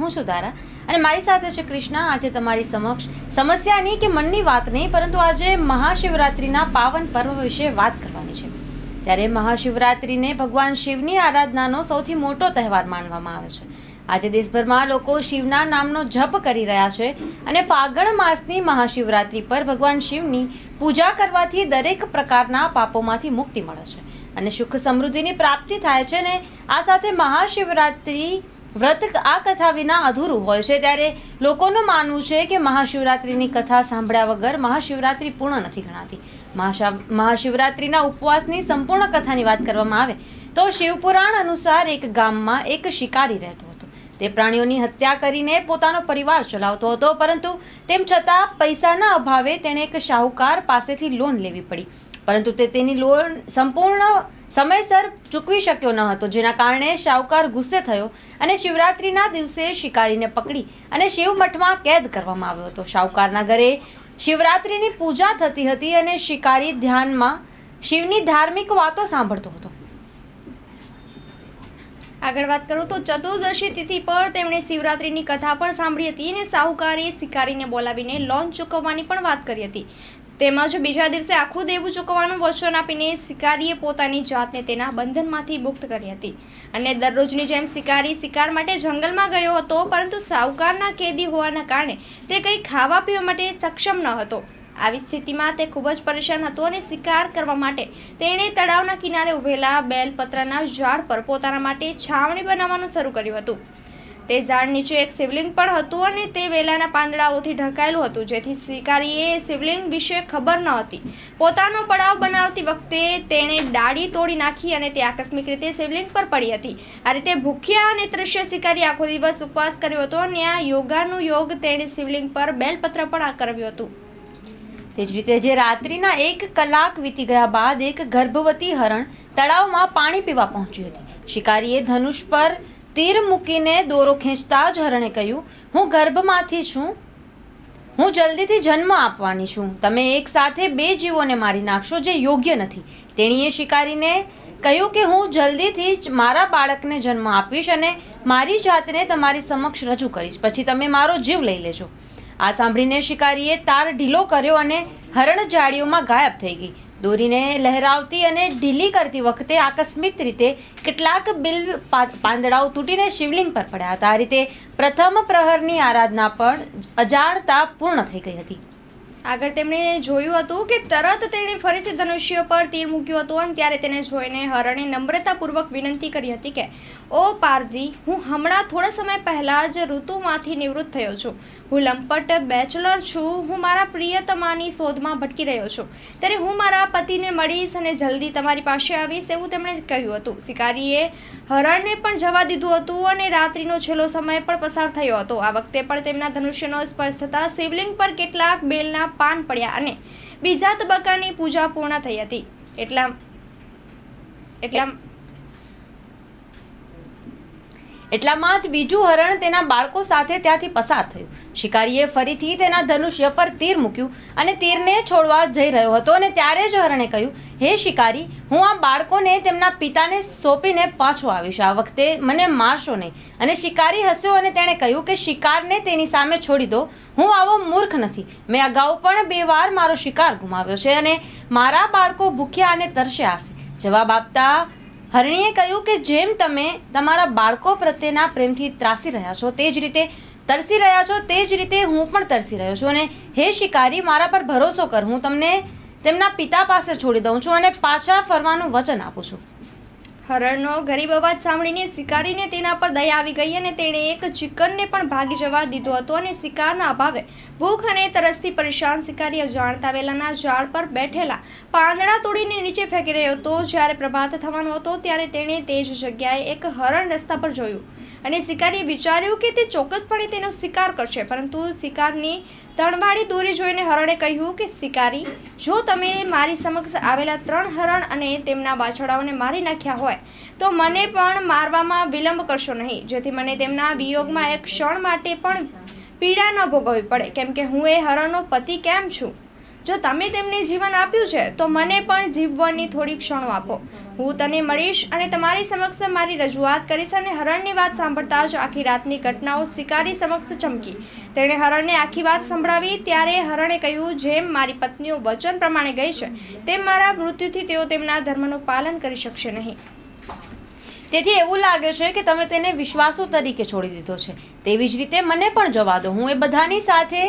હું છું તારા અને મારી સાથે છે કૃષ્ણા. આજે તમારી સમક્ષ સમસ્યાની કે મનની વાત નહીં, પરંતુ આજે મહાશિવરાત્રિના પાવન પર્વ વિશે વાત કરવાની છે. ત્યારે મહાશિવરાત્રિને ભગવાન શિવની આરાધનાનો સૌથી મોટો તહેવાર માનવામાં આવે છે. આજે દેશભરમાં લોકો શિવના નામનો જપ કરી રહ્યા છે અને ફાગણ માસની મહાશિવરાત્રિ પર ભગવાન શિવની પૂજા કરવાથી દરેક પ્રકારના પાપોમાંથી મુક્તિ મળે છે. અને સુખ સમૃદ્ધિની પ્રાપ્તિ થાય છે ને આ સાથે મહાશિવરાત્રિ વ્રત આ કથા વિના અધૂરું હોય છે ત્યારે લોકોનું માનવું છે કે મહાશિવરાત્રિની કથા સાંભળ્યા વગર મહાશિવરાત્રિ પૂર્ણ નથી ગણાતી. મહાશા, મહાશિવરાત્રિના ઉપવાસની સંપૂર્ણ કથાની વાત કરવામાં આવે તો શિવપુરાણ અનુસાર એક ગામમાં એક શિકારી રહેતો હતો. તે પ્રાણીઓની હત્યા કરીને પોતાનો પરિવાર ચલાવતો હતો પરંતુ તેમ છતાં પૈસાના અભાવે તેણે એક શાહુકાર પાસેથી લોન લેવી પડી. પરંતુ તે તેની લોન સંપૂર્ણ સમયસર ચૂકવી શક્યો ન હતો, જેના કારણે શાહુકાર ગુસ્સે થયો અને શિવરાત્રિના દિવસે શિકારીને પકડી અને શિવ મઠમાં કેદ કરવામાં આવ્યો હતો. શાહુકારના ઘરે શિવરાત્રિની પૂજા થતી હતી અને શિકારી ધ્યાનમાં શિવની ધાર્મિક વાતો સાંભળતો હતો. આગળ વાત કરું તો ચતુર્દશી તિથિ પર તેમણે શિવરાત્રિની કથા પણ સાંભળી હતી અને સાહુકારે શિકારીને બોલાવીને લોન ચૂકવવાની પણ વાત કરી હતી. તેમજ બીજા દિવસે આખું દેવું ચૂકવવાનું વચન આપીને શિકારીએ પોતાની જાતને તેના બંધનમાંથી મુક્ત કરી હતી. અને દરરોજની જેમ શિકારી શિકાર માટે જંગલમાં ગયો હતો, પરંતુ સાવકારના કેદી હોવાના કારણે તે કંઈ ખાવા પીવા માટે સક્ષમ ન હતો. આવી સ્થિતિમાં તે ખૂબ જ પરેશાન હતો અને શિકાર કરવા માટે તેણે તળાવના કિનારે ઉભેલા બેલપત્રના ઝાડ પર પોતાના માટે છાવણી બનાવવાનું શરૂ કર્યું હતું. તે ઝાડ નીચે એક શિવલિંગ પણ હતું અને તે વેલાના પાંદડાઓથી ઢંકાયેલું હતું, જેથી શિકારીએ શિવલિંગ વિશે ખબર ન હતી. પોતાનો પડાવ બનાવતી વખતે તેણે ડાળી તોડી નાખી અને તે આકસ્મિક રીતે શિવલિંગ પર પડી હતી. આ રીતે ભૂખ્યા અને દૃશ્ય શિકારી આખો દિવસ ઉપવાસ કર્યો હતો અને આ યોગાનું યોગ તેણે શિવલિંગ પર બેલપત્ર પણ આકરવ્યું હતું. તે જ રીતે જે રાત્રિના એક કલાક વીતી ગયા બાદ એક ગર્ભવતી હરણ તળાવમાં પાણી પીવા પહોંચી હતી. શિકારીએ ધનુષ પર તીર મૂકીને દોરો ખેંચતા જ હરણે કહ્યું, હું ગર્ભમાંથી છું. હું જલ્દીથી જન્મ આપવાની છું. તમે એક સાથે બે જીવોને મારી નાખશો જે યોગ્ય નથી. તેણીએ શિકારીને કહ્યું કે, હું જલ્દીથી જ મારા બાળકને જન્મ આપીશ અને મારી જાતને તમારી સમક્ષ રજૂ કરીશ. પછી તમે મારો જીવ લઈ લેજો. આ સાંભળીને શિકારીએ તાર ઢીલો કર્યો અને હરણ જાળીઓમાં ગાયબ થઈ ગઈ. દોરીને લહેરાવતી અને ઢીલી કરતી વખતે આકસ્મિક રીતે કેટલાક બિલ પાંદડાઓ તૂટીને શિવલિંગ પર પડ્યા હતા. આ રીતે પ્રથમ પ્રહરની આરાધના પણ અજાણતા પૂર્ણ થઈ ગઈ હતી. આગળ તેમણે જોયું હતું કે તરત તેણે ફરીથી ધનુષ્ય પર તીર મૂક્યું હતું અને ત્યારે તેને જોઈને હરણે નમ્રતાપૂર્વક વિનંતી કરી હતી કે, ઓ પારધી, હું હમણાં થોડા સમય પહેલાં જ ઋતુમાંથી નિવૃત્ત થયો છું. હું લંપટ બેચલર છું. હું મારા પ્રિયતમાની શોધમાં ભટકી રહ્યો છું. ત્યારે હું મારા પતિને મળીશ અને જલ્દી તમારી પાસે આવીશ એવું તેમણે કહ્યું હતું. શિકારીએ હરણને પણ જવા દીધું હતું અને રાત્રિનો છેલ્લો સમય પણ પસાર થયો હતો. આ વખતે પણ તેમના ધનુષ્યનો સ્પર્શ થતાં શિવલિંગ પર કેટલાક બેલના પાન પડ્યા અને બીજા તબક્કાની પૂજા પૂર્ણ થઈ હતી. એટલા એટલા એટલામાં જ બીજું હરણ તેના બાળકો સાથે ત્યાંથી પસાર થયું. શિકારીએ ફરીથી તેના ધનુષ્ય પર તીર મૂક્યું અને તીરને છોડવા જઈ રહ્યો હતો અને ત્યારે જ હરણે કહ્યું, હે શિકારી, હું આ બાળકોને તેમના પિતાને સોંપીને પાછો આવીશ. આ વખતે મને મારશો નહીં. અને શિકારી હસ્યો અને તેણે કહ્યું કે, શિકારને તેની સામે છોડી દો. હું આવો મૂર્ખ નથી. મેં અગાઉ પણ બે વાર મારો શિકાર ગુમાવ્યો છે અને મારા બાળકો ભૂખ્યા અને તરસ્યા હશે. જવાબ આપતા હરણીએ કહ્યું કે જેમ તમે તમારા બાળકો પ્રત્યેના પ્રેમથી ત્રાસી રહ્યા છો, તે જ રીતે તરસી રહ્યા છો, તે જ રીતે હું પણ તરસી રહ્યો છું. અને હે શિકારી, મારા પર ભરોસો કર. હું તમને તેમના પિતા પાસે છોડી દઉં છું અને પાછા ફરવાનું વચન આપું છું. હરણનો ગરીબ અવાજ સાંભળીને શિકારીને તેના પર દયા આવી ગઈ અને તેણે એક ચિકનને પણ ભાગી જવા દીધો હતો અને શિકારના અભાવે ભૂખ અને તરસથી પરેશાન શિકારી અજાણતા વેલાના ઝાડ પર બેઠેલા પાંદડા તોડીને નીચે ફેંકી રહ્યો હતો. જ્યારે પ્રભાત થવાનો હતો ત્યારે તેણે તે જ જગ્યાએ એક હરણ રસ્તા પર જોયું અને શિકારીએ વિચાર્યું કે તે ચોક્કસપણે તેનો શિકાર કરશે, પરંતુ શિકારની તણવાળી દોરી જોઈને હરણે કહ્યું કે, શિકારી, જો તમે મારી સમક્ષ આવેલા ત્રણ હરણ અને તેમના બાછડાઓને મારી નાખ્યા હોય, તો મને પણ મારવામાં વિલંબ કરશો નહીં. જેથી મને તેમના વિયોગમાં એક ક્ષણ માટે પણ પીડા ન ભોગવવી પડે. કેમ કે હું એ હરણનો પતિ કેમ છું? જો તમે તેમને જીવન આપ્યું છે, તો મને પણ જીવવાની થોડી ક્ષણો આપો. હું તને મળીશ અને તમારી સમક્ષ મારી રજૂઆત કરીશ અને હરણની વાત સાંભળતા જ આખી રાતની ઘટનાઓ શિકારી સમક્ષ ચમકી. તેણે હરણને આખી વાત સંભળાવી, ત્યારે હરણે કહ્યું, જેમ મારી પત્નીઓ વચન પ્રમાણે ગઈ છે, તેમ મારા મૃત્યુથી તેઓ તેમના ધર્મનું પાલન કરી શકશે નહીં. તેથી એવું લાગે છે કે તમે તેને વિશ્વાસુ તરીકે છોડી દીધો છે. તેવી જ રીતે મને પણ જવા દો. હું એ બધાની સાથે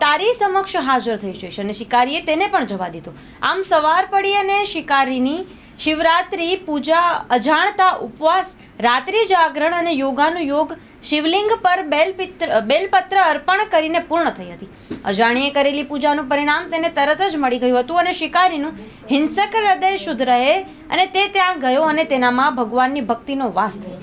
તારી સમક્ષ હાજર થઈ જઈશ અને શિકારીએ તેને પણ જવા દીધો. આમ સવાર પડી અને શિકારીની શિવરાત્રિ પૂજા, અજાણતા ઉપવાસ, રાત્રિ જાગરણ અને યોગાનું યોગ શિવલિંગ પર બેલપિત્ર બેલપત્ર અર્પણ કરીને પૂર્ણ થઈ હતી. અજાણીએ કરેલી પૂજાનું પરિણામ તેને તરત જ મળી ગયું હતું અને શિકારીનું હિંસક હૃદય શુદ્ધ રહે અને તે ત્યાં ગયો અને તેનામાં ભગવાનની ભક્તિનો વાસ થયો.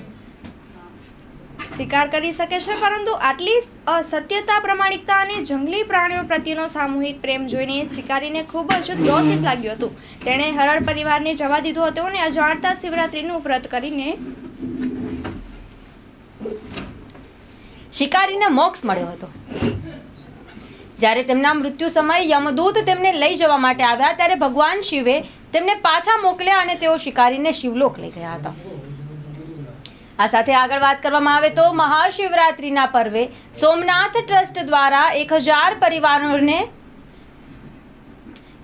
શિકાર કરી શકે છે, પરંતુ આટલી અસત્યતા, પ્રમાણિકતા અને જંગલી પ્રાણીઓ પ્રત્યેનો સામૂહિક પ્રેમ જોઈને શિકારીને ખૂબ જ દોષિત લાગ્યું હતું. તેણે હરળ પરિવારને જવા દીધો હતો અને અજાણતા શિવરાત્રીનું વ્રત કરીને શિકારીને મોક્ષ મળ્યો હતો. જ્યારે તેમના મૃત્યુ સમયે યમદૂત તેમને લઈ જવા માટે આવ્યા, ત્યારે ભગવાન શિવે તેમને પાછા મોકલ્યા અને તેઓ શિકારીને શિવલોક લઈ ગયા હતા. આ સાથે આગળ વાત કરવામાં આવે તો મહાશિવરાત્રિના પર્વે સોમનાથ ટ્રસ્ટ દ્વારા એક હજાર પરિવારોને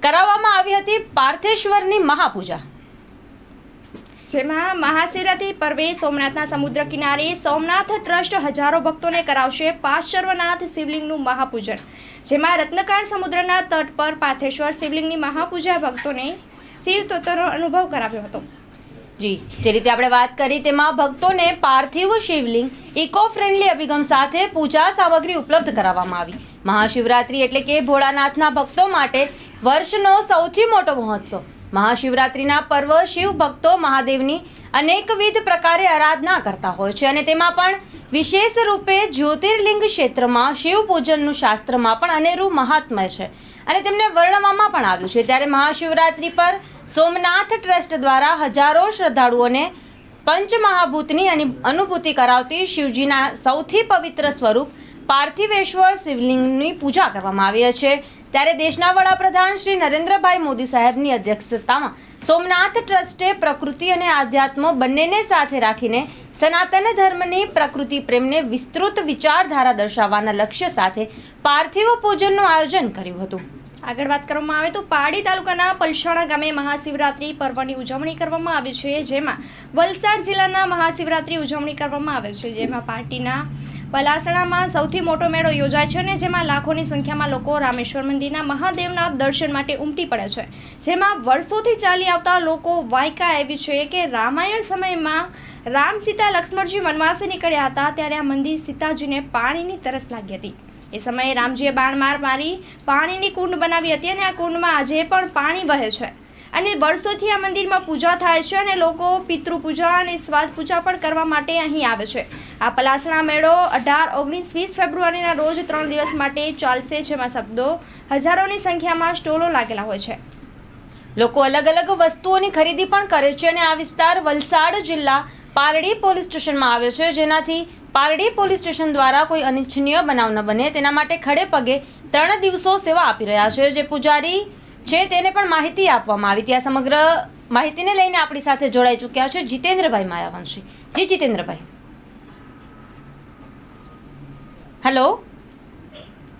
કરાવવામાં આવી હતી પાર્થેશ્વરની મહાપૂજા. જેમાં મહાશિવરાત્રી પર્વે સોમનાથના સમુદ્ર કિનારે સોમનાથ ટ્રસ્ટ હજારો ભક્તોને કરાવશે પાશ્ચર્વનાથ શિવલિંગનું મહાપૂજન, જેમાં રત્નકાળ સમુદ્રના તટ પર પાથેશ્વર શિવલિંગની મહાપૂજા ભક્તોને શિવ તત્વનો અનુભવ કરાવ્યો હતો. જી, જે રીતે આપણે વાત કરી તેમાં ભક્તોને પાર્થિવ શિવલિંગ ઇકો ફ્રેન્ડલી અભિગમ સાથે પૂજા સામગ્રી ઉપલબ્ધ કરાવવામાં આવી. મહાશિવરાત્રી એટલે કે ભોળાનાથના ભક્તો માટે વર્ષનો સૌથી મોટો મહોત્સવ. મહાશિવરાત્રિના પર્વ શિવ ભક્તો મહાદેવની અનેકવિધ પ્રકારે આરાધના કરતા હોય છે અને તેમાં પણ વિશેષ રૂપે જ્યોતિર્લિંગ ક્ષેત્રમાં શિવ પૂજનનું શાસ્ત્રમાં પણ અનેરું મહાત્મ્ય છે. અને તેમને વર્ણવવામાં પણ આવ્યું છે. ત્યારે મહાશિવરાત્રિ પર સોમનાથ ટ્રસ્ટ દ્વારા હજારો શ્રદ્ધાળુઓને પંચમહાભૂતની અની- અનુભૂતિ કરાવતી શિવજીના સૌથી પવિત્ર સ્વરૂપ પાર્થિવેશ્વર શિવલિંગની પૂજા કરવામાં આવી છે. ત્યારે દેશના વડાપ્રધાન શ્રી નરેન્દ્રભાઈ મોદી સાહેબની અધ્યક્ષતામાં સોમનાથ ટ્રસ્ટે પ્રકૃતિ અને આધ્યાત્મ બંનેને સાથે રાખીને સનાતન ધર્મની પ્રકૃતિ પ્રેમને વિસ્તૃત વિચારધારા દર્શાવવાના લક્ષ્ય સાથે પાર્થિવ પૂજનનું આયોજન કર્યું હતું. આગળ વાત કરવામાં આવે તો પાડી તાલુકાના પલસાણા ગામે મહાશિવરાત્રી પર્વની ઉજવણી કરવામાં આવી છે, જેમાં વલસાડ જિલ્લાના મહાશિવરાત્રી ઉજવણી કરવામાં આવે છે, જેમાં પાર્ટીના પલાસણામાં સૌથી મોટો મેળો યોજાય છે અને જેમાં લાખોની સંખ્યામાં લોકો રામેશ્વર મંદિરના મહાદેવના દર્શન માટે ઉમટી પડે છે. જેમાં વર્ષોથી ચાલી આવતા લોકો વાયકા એવી છે કે રામાયણ સમયમાં રામ સીતા લક્ષ્મણજી વનવાસે નીકળ્યા હતા ત્યારે આ મંદિર સીતાજીને પાણીની તરસ લાગી હતી. એ સમયે રામજીએ બાણ માર મારી પાણીની કુંડ બનાવી હતી અને આ કુંડમાં આજે પણ પાણી વહે છે. અને વર્ષોથી આ મંદિરમાં પૂજા થાય છે અને લોકો પિતૃ પૂજા અને સ્વાદ પૂજા પણ કરવા માટે અહીં આવે છે. આ પલાસણા મેળો અઢાર, ઓગણીસ, વીસ ફેબ્રુઆરીના રોજ ત્રણ દિવસ માટે ચાલશે, જેમાં શબ્દો હજારોની સંખ્યામાં સ્ટોલો લાગેલા હોય છે. લોકો અલગ અલગ વસ્તુઓની ખરીદી પણ કરે છે અને આ વિસ્તાર વલસાડ જિલ્લા પારડી પોલીસ સ્ટેશનમાં આવ્યો છે. જેનાથી પારડી પોલીસ સ્ટેશન દ્વારા કોઈ અનિચ્છનીય બનાવ ન બને. તેના માટે ખડે પગે ત્રણ દિવસો સેવા આપી રહ્યા છે. જે પૂજારી છે તેને પણ માહિતી આપવામાં આવી. ત્યાં સમગ્ર માહિતીને લઈને આપણી સાથે જોડાઈ ચૂક્યા છે જીતેન્દ્રભાઈ માયાવંશી. જી જીતેન્દ્રભાઈ. હેલો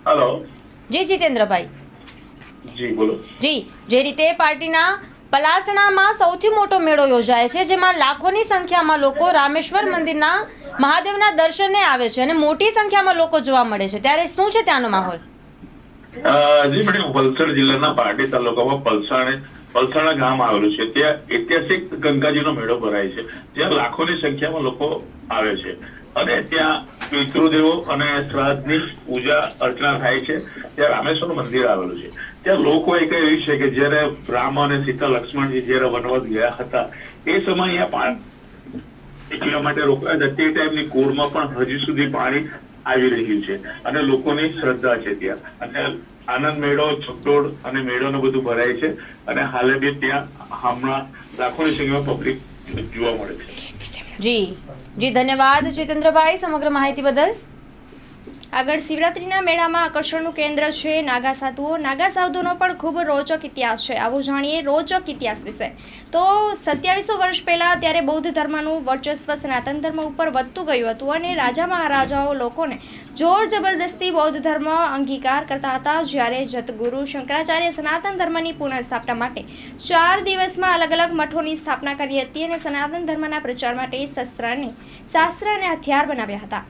હેલો જી જીતેન્દ્રભાઈ. જી બોલો. જી જે રીતે પાર્ટીના પલાસણામાં સૌથી મોટો મેળો યોજાય છે જેમાં લાખોની સંખ્યામાં લોકો રામેશ્વર મંદિરના મહાદેવના દર્શને આવે છે અને મોટી સંખ્યામાં લોકો જોવા મળે છે. ત્યારે શું છે ત્યાંનો માહોલ? જી મેડમ વલસાડ જિલ્લાના પારડી તાલુકામાં પલસાણે, પલસાણા ગામ આવેલું છે. ત્યાં ઐતિહાસિક ગંગાજીનો મેળો ભરાય છે. જ્યાં લાખોની સંખ્યામાં લોકો આવે છે. અને ત્યાં પિતૃદેવો અને શ્રાદ્ધની પૂજા અર્ચના થાય છે. ત્યાં રામેશ્વર મંદિર આવેલું છે. ત્યાં લોકો એક એવી છે કે જ્યારે રામ અને સીતા લક્ષ્મણજી જયારે વનવાસ ગયા હતા, એ સમય અહીંયા પાણી એટલા માટે રોકાયા હતા. તે ટાઈમની કુળમાં પણ હજી સુધી પાણી આવી રહ્યું છે. અને લોકોની શ્રદ્ધા છે ત્યાં. અને આનંદ મેળો, છકડોળ અને મેળો ને બધું ભરાય છે. અને હાલે બી ત્યાં હમણાં લાખોની સંખ્યામાં પબ્લિક જોવા મળે છે. જી. જી, ધન્યવાદ જીતેન્દ્રભાઈ સમગ્ર માહિતી બદલ. આગળ શિવરાત્રીના મેળામાં આકર્ષણનું કેન્દ્ર છે નાગા સાધુઓ. નાગા સાધુનો પણ ખૂબ રોચક ઇતિહાસ છે. આવો જાણીએ રોચક ઇતિહાસ વિશે. તો સત્યાવીસો વર્ષ પહેલાં ત્યારે બૌદ્ધ ધર્મનું વર્ચસ્વ સનાતન ધર્મ ઉપર વધતું ગયું હતું અને રાજા મહારાજાઓ લોકોને જોર જબરદસ્તી બૌદ્ધ ધર્મ અંગીકાર કરતા હતા. જ્યારે જતગુરુ શંકરાચાર્ય સનાતન ધર્મની પુનઃસ્થાપના માટે ચાર દિવસમાં અલગ અલગ મઠોની સ્થાપના કરી હતી અને સનાતન ધર્મના પ્રચાર માટે શસ્ત્રને શાસ્ત્ર અને હથિયાર બનાવ્યા હતા.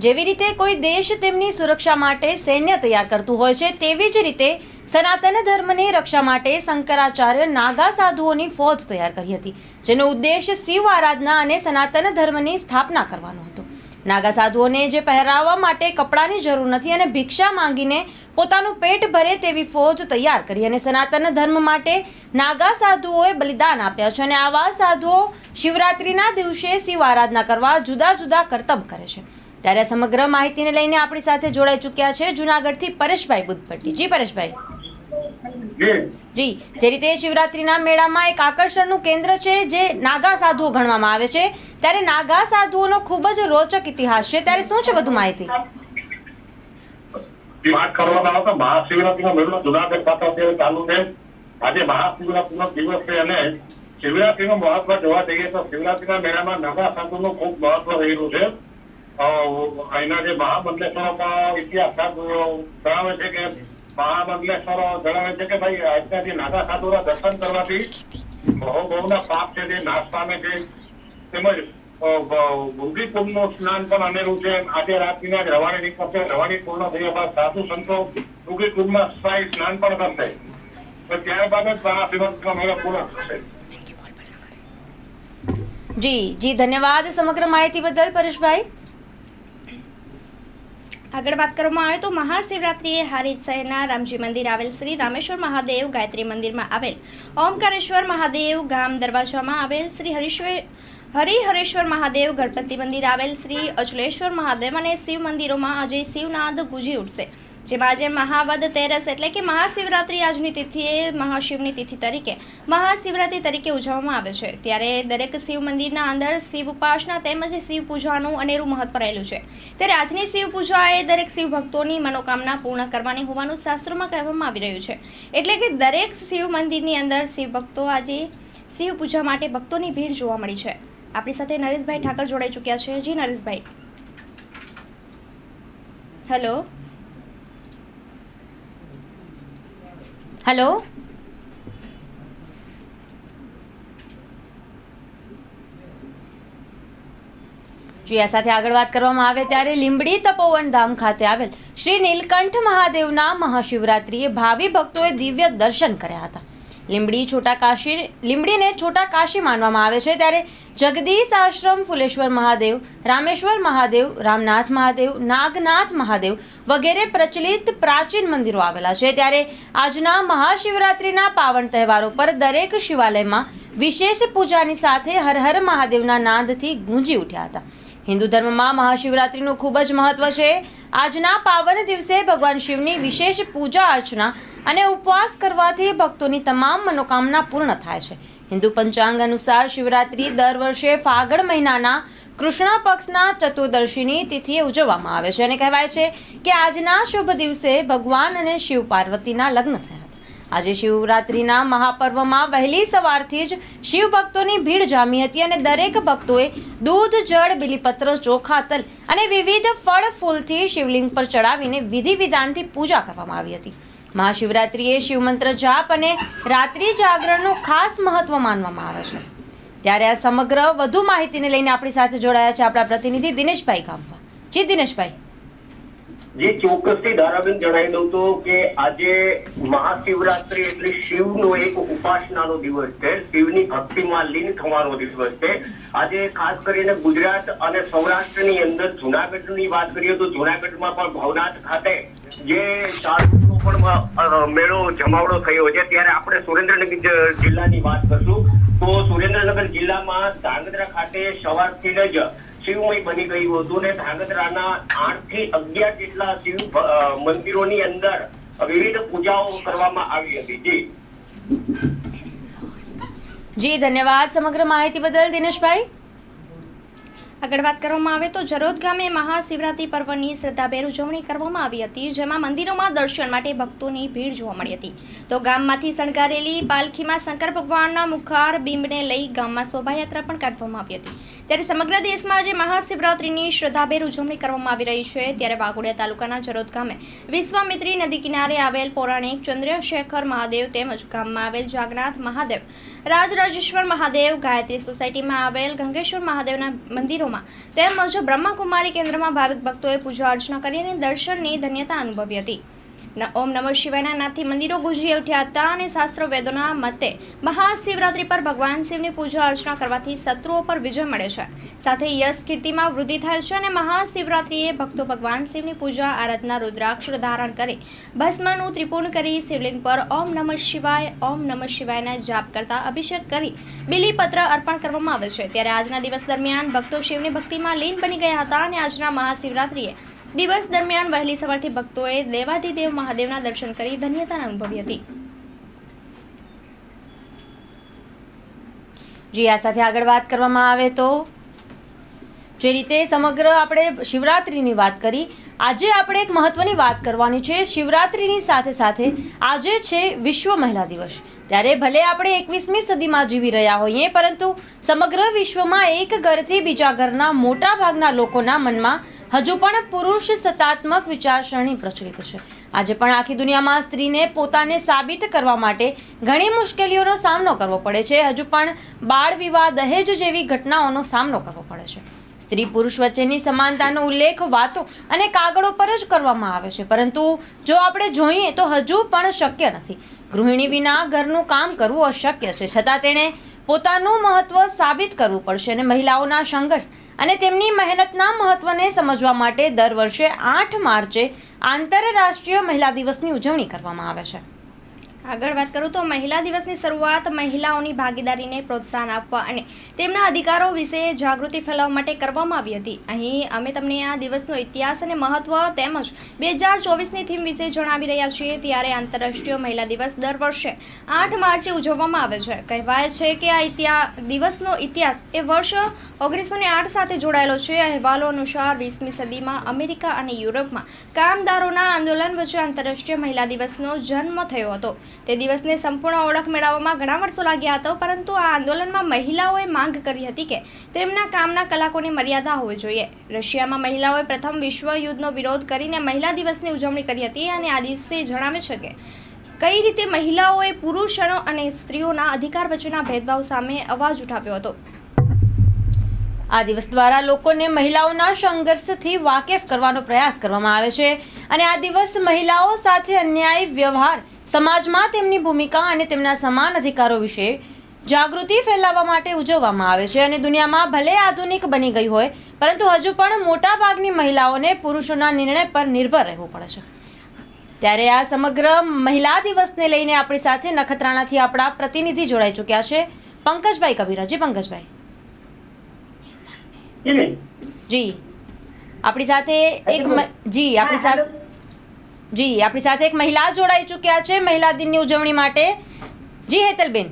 જેવી રીતે કોઈ દેશ તેમની સુરક્ષા માટે સૈન્ય તૈયાર કરતું હોય છે, તેવી જ રીતે સનાતન ધર્મની રક્ષા માટે શંકરાચાર્ય નાગા સાધુઓની ફોજ તૈયાર કરી હતી, જેનો ઉદ્દેશ શિવ આરાધના અને સનાતન ધર્મની સ્થાપના કરવાનો હતો. નાગા સાધુઓને જે પહેરાવવા માટે કપડાની જરૂર નથી અને ભિક્ષા માંગીને પોતાનું પેટ ભરે તેવી ફોજ તૈયાર કરી અને સનાતન ધર્મ માટે નાગા સાધુઓએ બલિદાન આપ્યા છે અને આવા સાધુઓ શિવરાત્રિના દિવસે શિવ આરાધના કરવા જુદા જુદા કરતબ કરે છે. ત્યારે સમગ્ર માહિતીને લઈને આપણી સાથે જોડાઈ ચૂક્યા છે જુનાગઢથી પરેશભાઈ બુદ્ધપટ્ટી જી પરેશભાઈ. જી. જી રીતે શિવરાત્રીના મેળામાં એક આકર્ષણનું કેન્દ્ર છે જે નાગા સાધુઓ ગણવામાં આવે છે. ત્યારે નાગા સાધુઓનો ખૂબ જ રોચક ઇતિહાસ છે. ત્યારે શું છે બધું માહિતી? વાત કરવામાં આવે તો મહાશિવરાત્રીનો મેળો જુનાગઢ ખાતે અત્યારે ચાલુ છે. આજે મહાશિવરાત્રીનો દિવસ છે અને શિવરાત્રીનું મહત્વ જોવા જઈએ તો શિવરાત્રીના મેળામાં નાગા સાધુનું ખૂબ મહત્વ રહેલું છે. અ, એના જે મહામંડલેશ્વરો ઇતિહાસ જણાવે છે કે મહામંડલેશ્વરો જણાવે છે કે ભાઈ આજના જે નાગા સાધુના દર્શન કરવાથી બહુના પાપ છે જે નાશ પામે છે. તેમજ બુદ્ધિ કુંભનું સ્નાન પણ અનેરું છે. આજે રાત્રિના જ રવાડી નીકળશે. રવાડી પૂર્ણ થયા બાદ સાધુ સંતો ડુંગી કુંભમાં સ્થાયી સ્નાન પણ કરશે. તો ત્યારબાદ જ મહાશિવરાત્રીનો મેળો પૂર્ણ થશે. જી જી ધન્યવાદ સમગ્ર માહિતી બદલ પરેશભાઈ. આગળ વાત કરવામાં આવે તો મહાશિવરાત્રિએ હારીજ શહેરના રામજી મંદિર આવેલ શ્રી રામેશ્વર મહાદેવ ગાયત્રી મંદિરમાં આવેલ. ઓમકારેશ્વર મહાદેવ ગામ દરવાજામાં આવેલ શ્રી હરીશ્વર હરિહરેશ્વર મહાદેવ ગણપતિ મંદિર આવેલ શ્રી અચલેશ્વર મહાદેવ અને શિવ મંદિરોમાં આજે શિવનાદ ગુજી ઉઠશે. જેમાં આજે મહાવદ તેરસ એટલે કે મહાશિવરાત્રિ આજની તિથિએ મહાશિવની તિથિ તરીકે મહાશિવરાત્રિ તરીકે ઉજવવામાં આવે છે. ત્યારે દરેક શિવ મંદિરના અંદર શિવ ઉપાસના તેમજ શિવ પૂજાનું અનેરું મહત્વ રહેલું છે. ત્યારે આજની શિવ પૂજા એ દરેક શિવ ભક્તોની મનોકામના પૂર્ણ કરવાની હોવાનું શાસ્ત્રોમાં કહેવામાં આવી રહ્યું છે. એટલે કે દરેક શિવ મંદિરની અંદર શિવ ભક્તો આજે શિવ પૂજા માટે ભક્તોની ભીડ જોવા મળી છે. આપણી સાથે નરેશભાઈ ઠાકર જોડાઈ ચૂક્યા છે. જી નરેશભાઈ. હેલો હેલો જી આ સાથે આગળ વાત કરવામાં આવે ત્યારે લીંબડી તપોવન ધામ ખાતે આવેલ શ્રી નીલકંઠ મહાદેવના મહાશિવરાત્રિએ ભાવિ ભક્તોએ દિવ્ય દર્શન કર્યા હતા. લીંબડી છોટા કાશી લીંબડીને છોટા કાશી માનવામાં આવે છે. ત્યારે જગદીશ આશ્રમ, ફુલેશ્વર મહાદેવ, રામેશ્વર મહાદેવ, રામનાથ મહાદેવ, નાગનાથ મહાદેવ વગેરે પ્રચલિત પ્રાચીન મંદિરો આવેલા છે. ત્યારે આજના મહાશિવરાત્રિના પાવન તહેવારો પર દરેક શિવાલયમાં વિશેષ પૂજાની સાથે હર હર મહાદેવના નાદથી ગુંજી ઉઠ્યા હતા. હિન્દુ ધર્મમાં મહાશિવરાત્રિનું ખૂબ જ મહત્વ છે. આજના પાવન દિવસે ભગવાન શિવની વિશેષ પૂજા અર્ચના અને ઉપવાસ કરવાથી ભક્તોની તમામ મનોકામના પૂર્ણ થાય છે. હિન્દુ પંચાંગ અનુસાર શિવરાત્રિ દર વર્ષે ફાગણ મહિનાના કૃષ્ણ પક્ષના ચતુર્દશીની તિથિએ ઉજવવામાં આવે છે અને કહેવાય છે કે આજના શુભ દિવસે ભગવાન અને શિવ પાર્વતીના લગ્ન થયા હતા. આજે શિવરાત્રિના મહાપર્વમાં વહેલી સવારથી જ શિવ ભક્તોની ભીડ જામી હતી અને દરેક ભક્તોએ દૂધ, જળ, બિલીપત્ર, ચોખા, તલ અને વિવિધ ફળ ફૂલથી શિવલિંગ પર ચડાવીને વિધિ વિધાનથી પૂજા કરવામાં આવી હતી. મહાશિવરાત્રિએ શિવમંત્ર જાપ અને રાત્રિ જાગરણનું ખાસ મહત્વ માનવામાં આવે છે. ત્યારે આ સમગ્ર વધુ માહિતીને લઈને આપણી સાથે જોડાયા છે આપણા પ્રતિનિધિ દિનેશભાઈ ગામવા. જી દિનેશભાઈ. જે, ચોક્કસથી ધારાબેન જણાવી દઉં તો કે આજે મહાશિવરાત્રી એટલે શિવનો એક ઉપાસનાનો દિવસ છે. શિવની ભક્તિમાં લીન થવાનો દિવસ છે. આજે ખાસ કરીને ગુજરાત અને સૌરાષ્ટ્રની અંદર જુનાગઢની વાત કરીએ તો જુનાગઢમાં પણ ભવનાથ ખાતે જે શાળાનો પણ મેળો જમાવડો થયો છે. ત્યારે આપણે સુરેન્દ્રનગર જિલ્લાની વાત કરશું. તો સુરેન્દ્રનગર જિલ્લામાં ધાંગધ્રા ખાતે સવારથી જ શિવમય બની ગયું હતું ને ધાંગધ્રાના આઠથી અગિયાર જેટલા શિવ મંદિરોની અંદર વિવિધ પૂજાઓ કરવામાં આવી હતી. જી. જી ધન્યવાદ સમગ્ર માહિતી બદલ દિનેશભાઈ. આગળ વાત કરવામાં આવે તો જરોદ ગામે મહાશિવરાત્રિ પર્વની શ્રદ્ધાભેર ઉજવણી કરવામાં આવી હતી જેમાં મંદિરોમાં દર્શન માટે ભક્તોની ભીડ જોવા મળી હતી. તો ગામમાંથી શણગારેલી પાલખીમાં શંકર ભગવાનના મુખાર બિંબને લઈ ગામમાં શોભાયાત્રા પણ કાઢવામાં આવી હતી. ત્યારે સમગ્ર દેશમાં આજે મહાશિવરાત્રિની શ્રદ્ધાભેર ઉજવણી કરવામાં આવી રહી છે. ત્યારે વાઘોડિયા તાલુકાના જરોદ ગામે વિશ્વામિત્રી નદી કિનારે આવેલ પૌરાણિક ચંદ્રશેખર મહાદેવ તેમજ ગામમાં આવેલ જાગનાથ મહાદેવ, રાજરાજેશ્વર મહાદેવ, ગાયત્રી સોસાયટીમાં આવેલ ગંગેશ્વર મહાદેવના મંદિરોમાં તેમજ બ્રહ્માકુમારી કેન્દ્રમાં ભાવિક ભક્તોએ પૂજા અર્ચના કરી અને દર્શનની ધન્યતા અનુભવી હતી. ઓમ નમઃ શિવાયના નાથથી મંદિરો ગુંજી ઉઠ્યા હતા અને શાસ્ત્ર વેદોના મતે મહાશિવરાત્રી પર ભગવાન શિવની પૂજા અર્ચના કરવાથી શત્રુઓ પર વિજય મળે છે. સાથે યશ કીર્તિમાં વૃદ્ધિ થાય છે અને મહાશિવરાત્રિએ ભક્તો ભગવાન શિવની પૂજા, આરાધના, રુદ્રાક્ષ ધારણ કરી ભસ્મનું ત્રિપુર્ણ કરી શિવલિંગ પર ઓમ નમઃ શિવાય, ઓમ નમઃ શિવાયના જાપ કરતા અભિષેક કરી બિલીપત્ર અર્પણ કરવામાં આવે છે. ત્યારે આજના દિવસ દરમિયાન ભક્તો શિવની ભક્તિમાં લીન બની ગયા હતા અને આજના મહાશિવરાત્રિએ દિવસ દરમિયાન વહેલી સવારથી ભક્તોએ દેવાધિદેવ મહાદેવના દર્શન કરી ધન્યતા અનુભવી હતી. જી, આ સાથે આગળ વાત કરવામાં આવે તો જે રીતે સમગ્ર આપણે શિવરાત્રિની વાત કરી, આજે આપણે એક મહત્વની વાત કરવાની છે. શિવરાત્રિની સાથે સાથે આજે છે વિશ્વ મહિલા દિવસ. ત્યારે ભલે આપણે એકવીસમી સદીમાં જીવી રહ્યા હોઈએ, પરંતુ સમગ્ર વિશ્વમાં એક ઘરથી બીજા ઘરના મોટા ભાગના લોકોના મનમાં હજુ પણ પુરુષ સત્તાત્મક વિચારસરણી પ્રચલિત છે. આજે પણ આખી દુનિયામાં સ્ત્રીને પોતાને સાબિત કરવા માટે ઘણી મુશ્કેલીઓનો સામનો કરવો પડે છે. હજુ પણ બાળ વિવાહ દહેજ જેવી ઘટનાઓનો સામનો કરવો પડે છે. સ્ત્રી પુરુષ વચ્ચેની સમાનતાનો ઉલ્લેખ વાતો અને કાગળો પર જ કરવામાં આવે છે. પરંતુ જો આપણે જોઈએ તો હજુ પણ શક્ય નથી. ગૃહિણી વિના ઘરનું કામ કરવું અશક્ય છે. છતાં તેણે પોતાનું મહત્વ સાબિત કરવું પડશે અને મહિલાઓના સંઘર્ષ અને તેમની મહેનતના મહત્વને સમજવા માટે દર વર્ષે આઠ માર્ચે આંતરરાષ્ટ્રીય મહિલા દિવસની ઉજવણી કરવામાં આવે છે. આગળ વાત કરું તો મહિલા દિવસની શરૂઆત મહિલાઓની ભાગીદારીને પ્રોત્સાહન આપવા અને તેમના અધિકારો વિશે જાગૃતિ ફેલાવવા માટે કરવામાં આવી હતી. અહીં અમે તમને આ દિવસનો ઇતિહાસ અને મહત્વ તેમજ બે હજાર ચોવીસની થીમ વિશે જણાવી રહ્યા છીએ ત્યારે આંતરરાષ્ટ્રીય મહિલા દિવસ દર વર્ષે આઠ માર્ચે ઉજવવામાં આવે છે. કહેવાય છે કે આ દિવસનો ઇતિહાસ એ વર્ષ ઓગણીસો ને આઠ સાથે જોડાયેલો છે. અહેવાલો અનુસાર વીસમી સદીમાં અમેરિકા અને યુરોપમાં કામદારોના આંદોલન વચ્ચે આંતરરાષ્ટ્રીય મહિલા દિવસનો જન્મ થયો હતો. તે દિવસને સંપૂર્ણ ઓળખ મેળવવામાં ઘણા વર્ષો લાગ્યા હતા, પરંતુ આ આંદોલનમાં મહિલાઓએ માંગ કરી હતી કે તેમના કામના કલાકોની મર્યાદા હોવી જોઈએ. રશિયામાં મહિલાઓએ પ્રથમ વિશ્વ યુદ્ધનો વિરોધ કરીને મહિલા દિવસની ઉજવણી કરી હતી અને આ દિવસે જણાવે છે કે કઈ રીતે મહિલાઓએ પુરુષો અને સ્ત્રીઓના અધિકાર વચ્ચેના ભેદભાવ સામે અવાજ ઉઠાવ્યો હતો. આ દિવસ દ્વારા લોકોને મહિલાઓના સંઘર્ષથી વાકેફ કરવાનો પ્રયાસ કરવામાં આવે છે અને આ દિવસ મહિલાઓ સાથે અન્યાય, વ્યવહાર સમાજમાં તેમની ભૂમિકા અને તેમના સમાન અધિકારો વિશે જાગૃતિ ફેલાવવા માટે ઉજવવામાં આવે છે અને દુનિયામાં ભલે આધુનિક બની ગઈ હોય પરંતુ હજુ પણ મોટા ભાગની મહિલાઓને પુરુષોના નિર્ણય પર નિર્ભર રહેવું પડે છે. ત્યારે આ સમગ્ર મહિલા દિવસને લઈને આપણી સાથે નખત્રાણાથી આપણા પ્રતિનિધિ જોડાઈ ચૂક્યા છે પંકજભાઈ કબીરાજી પંકજભાઈ. જી આપણી સાથે એક જી આપણી સાથે જી આપણી સાથે એક મહિલા જોડાઈ ચૂક્યા છે મહિલા દિનની ઉજવણી માટે. જી હેતલબેન.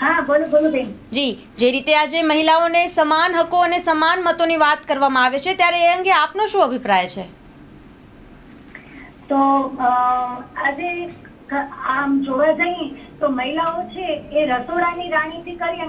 હા બોલો બોલો બેન. જી જે રીતે આજે મહિલાઓને સમાન હકો અને સમાન મતોની વાત કરવામાં આવે છે ત્યારે એ અંગે આપનો શું અભિપ્રાય છે? તો આજે આમ જોવા જઈએ તો મહિલાઓ છે એ રસોડાની રાણીથી કરી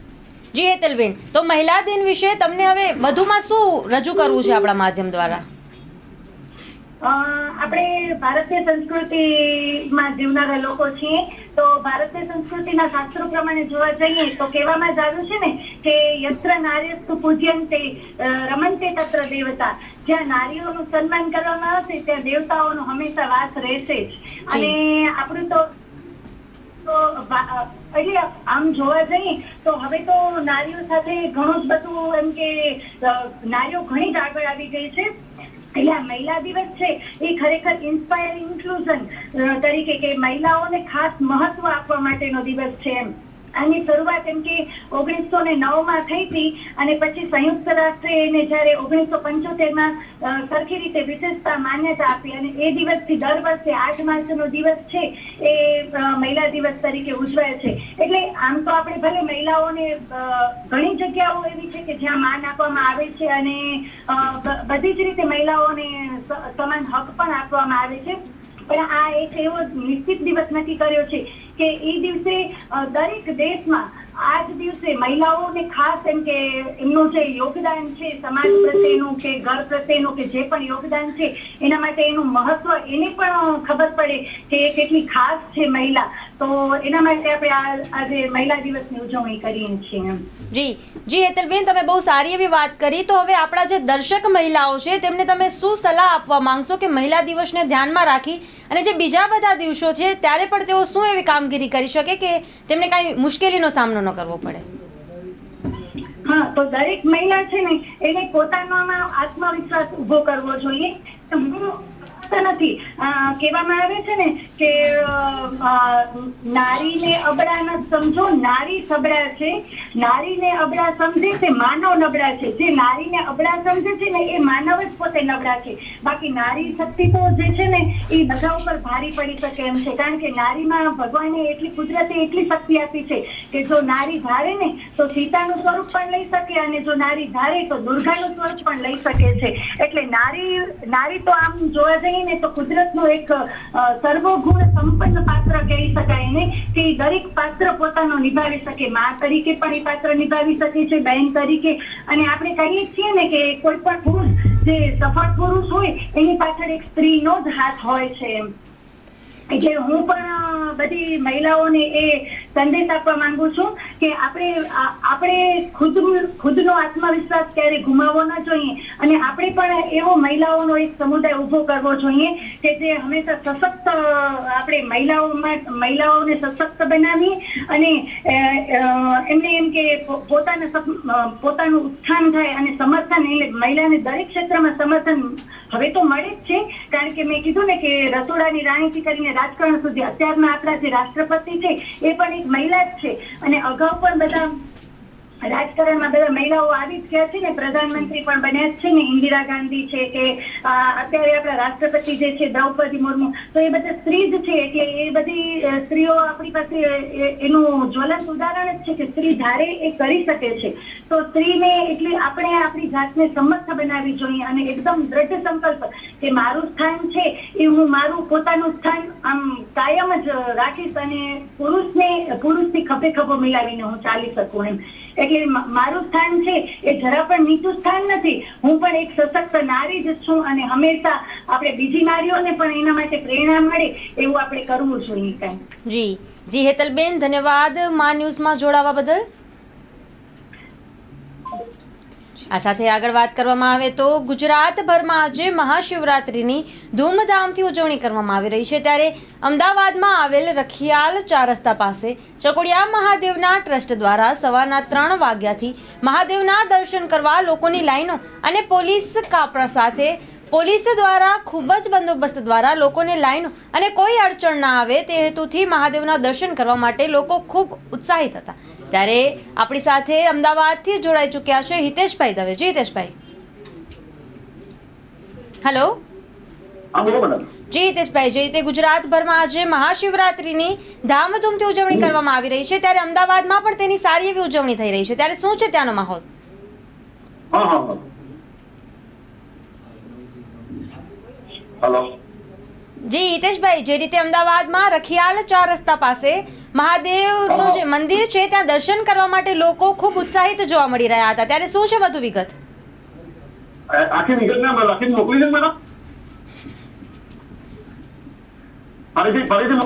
જી હેતલબેન તો મહિલા દિન વિશે તમને હવે વધુમાં શું રજૂ કરવું છે આપણા માધ્યમ દ્વારા? આપણે ભારતીય સંસ્કૃતિમાં જીવનારા લોકો છીએ તો ભારતીય સંસ્કૃતિના શાસ્ત્રો પ્રમાણે જોવા જઈએ તો કહેવામાં જ આવ્યું છે ને કે યત્ર નાર્યસ્તુ પૂજ્યંતે રમંતે તત્ર દેવતા. જ્યાં નારીઓનું સન્માન કરવામાં આવશે ત્યાં દેવતાઓનો હંમેશા વાસ રહેશે જ. અને આપણું તો તો એટલે આમ જોવા જઈએ તો હવે તો નારીઓ સાથે ઘણું જ બધું એમ કે નારીઓ ઘણી જ આગળ આવી ગઈ છે. એટલે આ મહિલા દિવસ છે એ ખરેખર ઇન્સ્પાયર ઇન્ક્લુઝન તરીકે કે મહિલાઓને ખાસ મહત્વ આપવા માટેનો દિવસ છે એમ. આની શરૂઆત એમ કે ઓગણીસો ને નવમાં થઈ હતી અને પછી સંયુક્ત રાષ્ટ્રે એને જયારે ઓગણીસો પંચોતેરમાં સરખી રીતે વિશેષતા માન્યતા આપી અને એ દિવસથી દર વર્ષે આઠ માર્ચનો દિવસ છે, એ મહિલા દિવસ તરીકે ઉજવાય છે. એટલે આમ તો આપણે ભલે મહિલાઓને ઘણી જગ્યાઓ એવી છે કે જ્યાં માન આપવામાં આવે છે અને બધી જ રીતે મહિલાઓને સમાન હક પણ આપવામાં આવે છે. પણ આ એક એવો નિશ્ચિત દિવસ નક્કી કર્યો છે કે એ દિવસે દરેક દેશમાં આ જ દિવસે મહિલાઓને ખાસ એમ કે એમનું જે યોગદાન છે, સમાજ પ્રત્યેનું કે ઘર પ્રત્યેનું કે જે પણ યોગદાન છે, એના માટે એનું મહત્વ એને પણ ખબર પડે કે કેટલી ખાસ છે મહિલા. તો એના માટે આપણે આજે મહિલા દિવસની ઉજવણી કરીએ છીએ. જી. જી હેતલબેન તમે બહુ સારી એવી વાત કરી. તો હવે આપણા જે દર્શક મહિલાઓ છે તેમને તમે શું સલાહ આપવા માંગશો કે મહિલા દિવસને ધ્યાનમાં રાખી? અને જે બીજા બધા દિવસો છે ત્યારે પણ તેઓ શું એવી કામગીરી કરી શકે કે તેમને કાંઈ મુશ્કેલીનો સામનો ન કરવો પડે? હા તો દરેક મહિલા છે ને એને પોતાનામાં આત્મવિશ્વાસ ઊભો કરવો જોઈએ. હું તો નથી. કહેવામાં આવે છે ને કે નારીને અબડા ન સમજો, નારી સબળા છે. નારીને અબડા સમજે તે માનવ નબળા છે. જે નારીને અબડા સમજે છે ને એ માનવ જ પોતે નબળા છે. બાકી નારી શક્તિ તો જે છે ને એ બધા ઉપર ભારી પડી શકે એમ છે. કારણ કે નારીમાં ભગવાને એટલી કુદરતે એટલી શક્તિ આપી છે કે જો નારી ધારે ને તો સીતાનું સ્વરૂપ પણ લઈ શકે અને જો નારી ધારે તો દુર્ગાનું સ્વરૂપ પણ લઈ શકે છે. એટલે નારી નારી તો આમ જોવા જઈએ ને તો કુદરતનો એક સર્વગુણ સંપન્ન પાત્ર કહી શકાય ને કે દરેક પાત્ર પોતાનો નિભાવી શકે. મા તરીકે પણ એ પાત્ર નિભાવી શકે છે બહેન તરીકે. અને આપણે કહીએ છીએ ને કે કોઈ પણ પુરુષ જે સફળ પુરુષ હોય, એની પાછળ એક સ્ત્રીનો જ હાથ હોય છે એમ. એટલે હું પણ બધી મહિલાઓને એ સંદેશ આપવા માંગુ છું કે આપણે આપણે ખુદ ખુદનો આત્મવિશ્વાસ ક્યારે ગુમાવવો ન જોઈએ અને આપણે પણ એવો મહિલાઓનો એક સમુદાય ઊભો કરવો જોઈએ કે જે હંમેશા સશક્ત આપણે મહિલાઓમાં, મહિલાઓને સશક્ત બનાવી અને એમને એમ કે પોતાના પોતાનું ઉત્થાન થાય અને સમર્થન, એટલે મહિલાને દરેક ક્ષેત્રમાં સમર્થન હવે તો મળે જ છે. કારણ કે મેં કીધું ને કે રસોડાની રાણીથી કરીને રાજકારણ સુધી. અત્યારના આપણા જે રાષ્ટ્રપતિ છે, એ પણ એક મહિલા જ છે. અને અગાઉ પણ બધા રાજકારણમાં બધા મહિલાઓ આવી જ ગયા છે ને, પ્રધાનમંત્રી પણ બન્યા છે ને, ઇન્દિરા ગાંધી છે કે અત્યારે આપણા રાષ્ટ્રપતિ જે છે દ્રૌપદી મુર્મુ. તો એ બધા સ્ત્રી જ છે, એટલે એ બધી સ્ત્રીઓ આપણી પાસે એનું જ્વલંત ઉદાહરણ જ છે કે સ્ત્રી ધારે એ કરી શકે છે, તો સ્ત્રીને એટલે આપણે આપણી જાતને સમર્થ બનાવવી જોઈએ અને એકદમ દ્રઢ સંકલ્પ કે મારું સ્થાન છે એ હું મારું પોતાનું સ્થાન, આમ, કાયમ જ રાખીશ અને પુરુષને પુરુષથી ખભે ખભો મિલાવીને હું ચાલી શકું એમ. એટલે મારું સ્થાન છે એ જરા પણ નીચું સ્થાન નથી. હું પણ એક સશક્ત નારી જ છું અને હંમેશા આપણે બીજી નારીઓને પણ એના માટે પ્રેરણા મળે એવું આપણે કરવું જોઈએ જી. જી હેતલબેન, ધન્યવાદ. મા ન્યૂઝમાં જોડાવા બદલ. આ સાથે આગળ વાત કરવામાં આવે તો ગુજરાતભરમાં આજે મહાશિવરાત્રિની ધૂમધામથી ઉજવણી કરવામાં આવી રહી છે. ત્યારે અમદાવાદમાં આવેલ રખિયાલ ચાર રસ્તા પાસે ચકોડિયા મહાદેવના ટ્રસ્ટ દ્વારા સવારના ત્રણ વાગ્યાથી મહાદેવના દર્શન કરવા લોકોની લાઈનો અને પોલીસ કાપરા સાથે પોલીસ દ્વારા ખૂબ જ બંદોબસ્ત દ્વારા લોકોને લાઈનો અને કોઈ અડચણ ના આવે તે હેતુથી મહાદેવના દર્શન કરવા માટે લોકો ખૂબ ઉત્સાહિત હતા. ત્યારે આપણી સાથે અમદાવાદથી જોડાઈ ચૂક્યા છે હિતેશભાઈ દવે. જી હિતેશભાઈ. હેલો જી હિતેશભાઈ જે રીતે ગુજરાતભરમાં આજે મહાશિવરાત્રિની ધામધૂમથી ઉજવણી કરવામાં આવી રહી છે ત્યારે અમદાવાદમાં પણ તેની સારી એવી ઉજવણી થઈ રહી છે. ત્યારે શું છે ત્યાંનો માહોલ? હા હા હા. હલો જી, હિતેશભાઈ, જે રીતે અમદાવાદમાં રખિયાલ ચાર રસ્તા પાસે મહાદેવનું જે મંદિર છે, ત્યાં દર્શન કરવા માટે લોકો ખૂબ ઉત્સાહિત જોવા મળી રહ્યા હતા. ત્યારે શું છે વધુ વિગત? આખી વિગત મેં, લખીને મોકલી દે મેડમ ફરીથી ફરીથી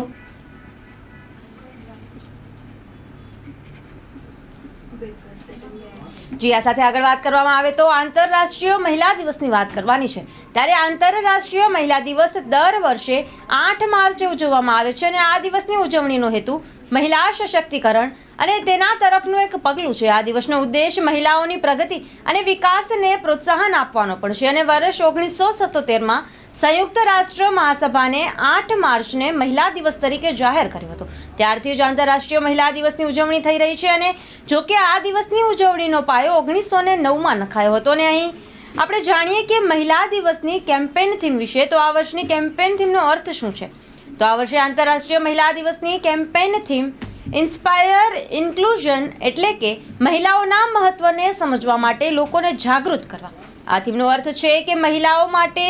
જી, આ સાથે આગળ વાત કરવામાં આવે તો આંતરરાષ્ટ્રીય મહિલા દિવસની વાત કરવાની છે. ત્યારે આંતરરાષ્ટ્રીય મહિલા દિવસ દર વર્ષે આઠ માર્ચે ઉજવવામાં આવે છે અને આ દિવસની ઉજવણીનો હેતુ મહિલા સશક્તિકરણ અને તેના તરફનું એક પગલું છે. આ દિવસનો ઉદ્દેશ મહિલાઓની પ્રગતિ અને વિકાસને પ્રોત્સાહન આપવાનો પણ છે અને વર્ષ ઓગણીસો સત્તોતેરમાં સંયુક્ત રાષ્ટ્ર મહાસભાને આઠ માર્ચને મહિલા દિવસ તરીકે જાહેર કર્યો હતો. ત્યારથી જ આંતરરાષ્ટ્રીય મહિલા દિવસની ઉજવણી થઈ રહી છે અને જો કે આ દિવસની ઉજવણીનો પાયો ઓગણીસો ને નવમાં નખાયો હતો. અને અહીં આપણે જાણીએ કે મહિલા દિવસની કેમ્પેન થીમ વિશે, તો આ વર્ષની કેમ્પેન થીમનો અર્થ શું છે? તો આ વર્ષે આંતરરાષ્ટ્રીય મહિલા દિવસની કેમ્પેન થીમ ઇન્સ્પાયર ઇન્ક્લુઝન એટલે કે મહિલાઓના મહત્વને સમજવા માટે લોકોને જાગૃત કરવા. આ થીમનો અર્થ છે કે મહિલાઓ માટે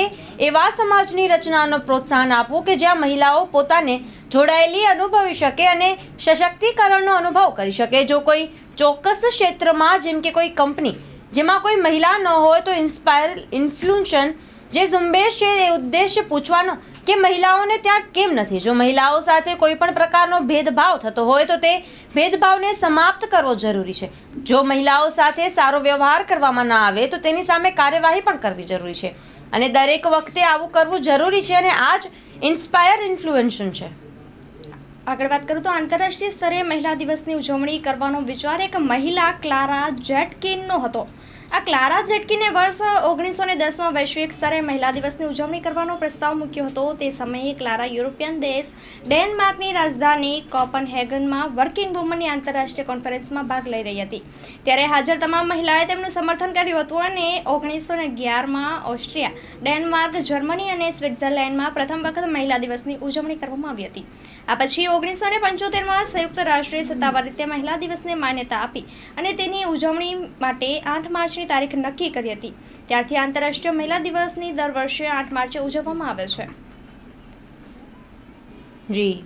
એવા સમાજની રચનાનો પ્રોત્સાહન આપવું કે જ્યાં મહિલાઓ પોતાને જોડાયેલી અનુભવી શકે અને સશક્તિકરણનો અનુભવ કરી શકે. જો કોઈ ચોક્કસ ક્ષેત્રમાં, જેમ કે કોઈ કંપની, જેમાં કોઈ મહિલા ન હોય તો ઇન્સ્પાયર ઇન્ફ્લુએન્શન જે ઝુંબેશ છે, એ ઉદ્દેશ્ય પૂછવાનો કે મહિલાઓને ત્યાં કેમ નથી? જો મહિલાઓ સાથે કોઈ પણ પ્રકારનો ભેદભાવ થતો હોય તો તે ભેદભાવને સમાપ્ત કરવો જરૂરી છે. જો મહિલાઓ સાથે સારો વ્યવહાર કરવામાં ના આવે તો તેની સામે કાર્યવાહી પણ કરવી જરૂરી છે. અને દરેક વખતે આવું કરવું જરૂરી છે અને આ જ ઇન્સ્પાયર ઇન્ફ્લુએન્શન છે. આગળ વાત કરું તો આંતરરાષ્ટ્રીય સ્તરે મહિલા દિવસની ઉજવણી કરવાનો વિચાર એક મહિલા ક્લારા જેટકિનનો હતો. આ ક્લારા જેટકીને વર્ષ ઓગણીસો ને દસમાં વૈશ્વિક સ્તરે મહિલા દિવસની ઉજવણી કરવાનો પ્રસ્તાવ મૂક્યો હતો. તે સમયે ક્લારા યુરોપિયન દેશ ડેનમાર્કની રાજધાની કોપનહેગનમાં વર્કિંગ વુમનની આંતરરાષ્ટ્રીય કોન્ફરન્સમાં ભાગ લઈ રહી હતી. ત્યારે હાજર તમામ મહિલાએ તેમનું સમર્થન કર્યું હતું અને ઓગણીસો ને અગિયારમાં ઓસ્ટ્રિયા, ડેનમાર્ક, જર્મની અને સ્વિટ્ઝરલેન્ડમાં પ્રથમ વખત મહિલા દિવસની ઉજવણી કરવામાં આવી હતી. આ પછી ઓગણીસો ને પંચોતેરમાં સંયુક્ત રાષ્ટ્રે સત્તાવાર રીતે મહિલા દિવસને માન્યતા આપી અને તેની ઉજવણી માટે આઠ માર્ચની તારીખ નક્કી કરી હતી. ત્યારથી આંતરરાષ્ટ્રીય મહિલા દિવસની દર વર્ષે આઠ માર્ચે ઉજવવામાં આવે છે. જી.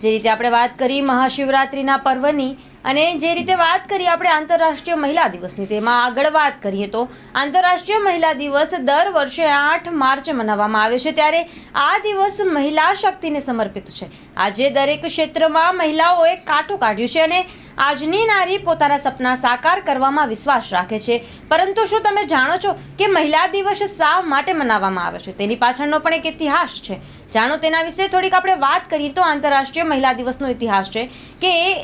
જે રીતે આપણે વાત કરી મહાશિવરાત્રિના પર્વની અને જે રીતે વાત કરીએ આપણે આંતરરાષ્ટ્રીય મહિલા દિવસની, તેમાં આગળ વાત કરીએ તો આંતરરાષ્ટ્રીય મહિલા દિવસ દર વર્ષે આઠ માર્ચે મનાવવામાં આવે છે. ત્યારે આ દિવસ મહિલા શક્તિને સમર્પિત છે. આજે દરેક ક્ષેત્રમાં મહિલાઓએ કાઠું કાઢ્યું છે અને આજની નારી પોતાના સપના સાકાર કરવામાં વિશ્વાસ રાખે છે. પરંતુ શું તમે જાણો છો કે મહિલા દિવસ શા માટે મનાવવામાં આવે છે? તેની પાછળનો પણ એક ઇતિહાસ છે. જાણો તેના વિશે થોડીક આપણે વાત કરીએ તો આંતરરાષ્ટ્રીય મહિલા દિવસનો ઇતિહાસ છે કે એ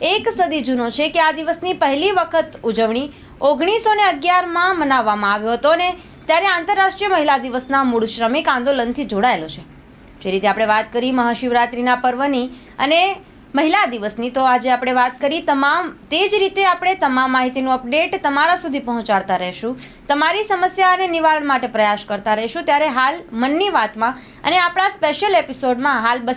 એક સદી જૂનો છે કે આ દિવસની પહેલી વખત ઉજવણી ઓગણીસો ને અગિયારમાં મનાવવામાં આવ્યો હતો ને ત્યારે આંતરરાષ્ટ્રીય મહિલા દિવસના મૂળ શ્રમિક આંદોલનથી જોડાયેલો છે. જે રીતે આપણે વાત કરી મહાશિવરાત્રિના પર્વની અને મહિલા દિવસની, તો આજે આપણે વાત કરી તમામ, તે જ રીતે આપણે તમામ માહિતીનું અપડેટ તમારા સુધી પહોંચાડતા રહેશું. તમારી સમસ્યાને નિવારણ માટે પ્રયાસ કરતા રહેશું. ત્યારે હાલ મનની વાતમાં અને આપણા સ્પેશિયલ એપિસોડમાં હાલ બસ